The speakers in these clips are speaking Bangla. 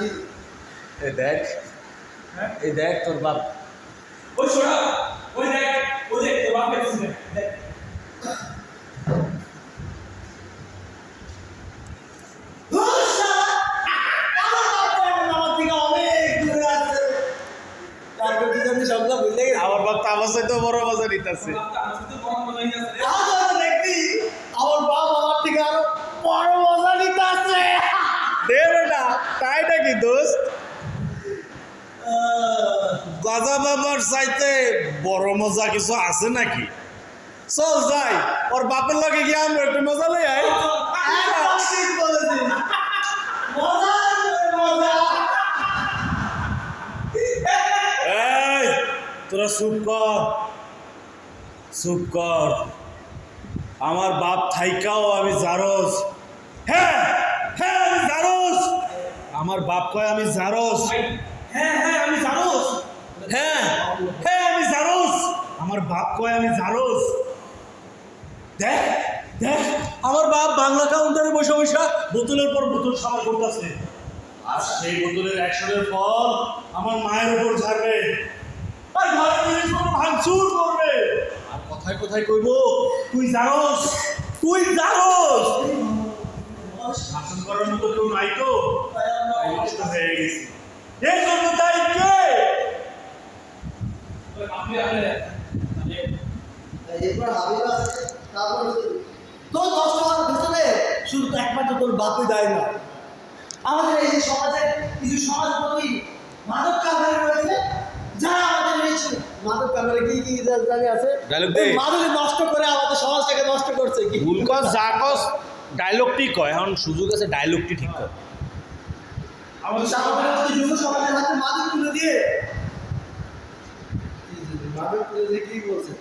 কি দেখ দেখ তোর বাপ। ওই ছোড়া ওই দেখ ওই দেখ তোর দেখ। আমার বাপ তো আমার সাথে বড় মজা নিতেছে তোর বাপ তো আমার সাথে বড় মজা হয়ে যাচ্ছে রে। তাও তো হয়তো দেখবি, আমার বাপ আমার থেকে আরও বড় মজা নিতে আসছে। দে বেটা তাই নাকি দোস্ত গাজা বাবার চাইতে বড় মজা কিছু আছে নাকি? চল যাই ওর বাপের লাগে গিয়ে আমরা একটু মজা লই আই। তোরা চুপ কর চুপ কর। আমার বাপ থাইকাও আমি জারস হ্যাঁ হ্যাঁ আমি জারস আমার বাপ কয় আমি জারস হ্যাঁ হ্যাঁ আমি জানোস হ্যাঁ হ্যাঁ আমি জারস আমার বাপ কয়, আমি জারস দেখ দেখ, আমার বাপ বাংলা কাউন্টারে বসে বসে বোতলের পর বোতল সাবার করতেছে। আর সেই বোতলের অ্যাকশনের ফল আমার মায়ের উপর ঝাড়বে। আর ঘরে জিনিসপত্র ভাঙচুর করবে। আর কোথায় কোথায় কইব, তুই জানোস তুই জানোস শাসন করার মতো কেউ নাই তো। হয়ে গেছি। এই জন্য তাই কে? এরপর হাবিব আছে, তারপর তোর দশ টাকার ভেতরে শুধু একমাত্র তোর বাপই দায় না আমাদের এই যে সমাজে কিছু সমাজপতি মাদক কারবারি রয়েছে যারা আমাদের এই মাদক কারবারি কি কি জানি আছে মাদক নষ্ট করে আমাদের সমাজটাকে নষ্ট করছে কি? ভুল কস যা কস ডায়লগটি কয়? এখন সুযোগ আছে ডায়লগটি ঠিক কর। আমাদের সমাজের হাতে মাদক তুলে দিয়ে মাদক তুলে দিয়ে কি বলছে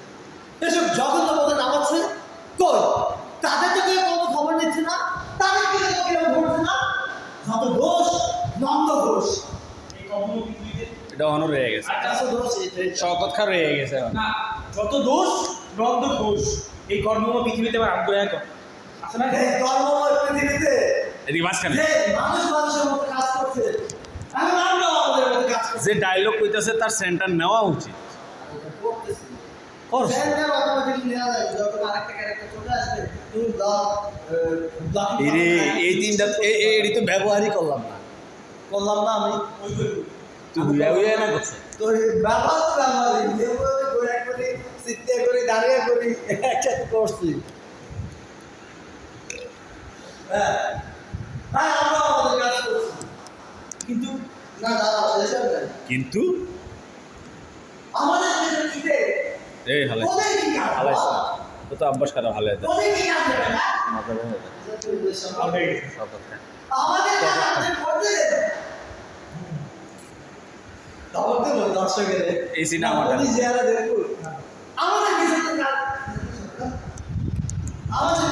এসব জঘন্য পথে নামাচ্ছে কই? তাদের তো কেউ কোনো খবর নিচ্ছে না তাদের কেউ কেউ ঘুরছে না যত দোষ নন্দ দোষ। এই এটা অনর রয়ে গেছে। শকত খা রয়ে গেছে এখন। না যত দোষ নন্দ ঘোষ এই কর্মময় পৃথিবীতে আবার আগ্রহ কর আছে না? এই ধর্মময় পৃথিবীতে। এদিকে মাঝখানে। যে মানুষ মানুষের মতো কাজ করছে। এখন যে ডায়লগ কইতাছে তার সেন্টার নেওয়া উচিত। এই তিনটা এটি তো ব্যবহারই করলাম না। করলাম না আমি। তুই হুইয়া হুইয়া না করছে? তো ব্যবহার ঘোরা করি সিটে করি দাঁড়িয়ে করি একসাথে করছি। হ্যাঁ। হ্যাঁ আমরা আমাদের কাজ করছি। কিন্তু না দাদা কিন্তু আমাদের দেশের ছিটে এই হালাই ওদের কি কাজ হালাই তো তো অভ্যাস করা ভালো হতো ওদের কি কাজ হবে না মজা হয়ে আউট হয়ে গেছে শকত খা তো কাজ আমাদের করতে দেবে। খবর দেবো দর্শকের এই সিনেমাটা আমাদের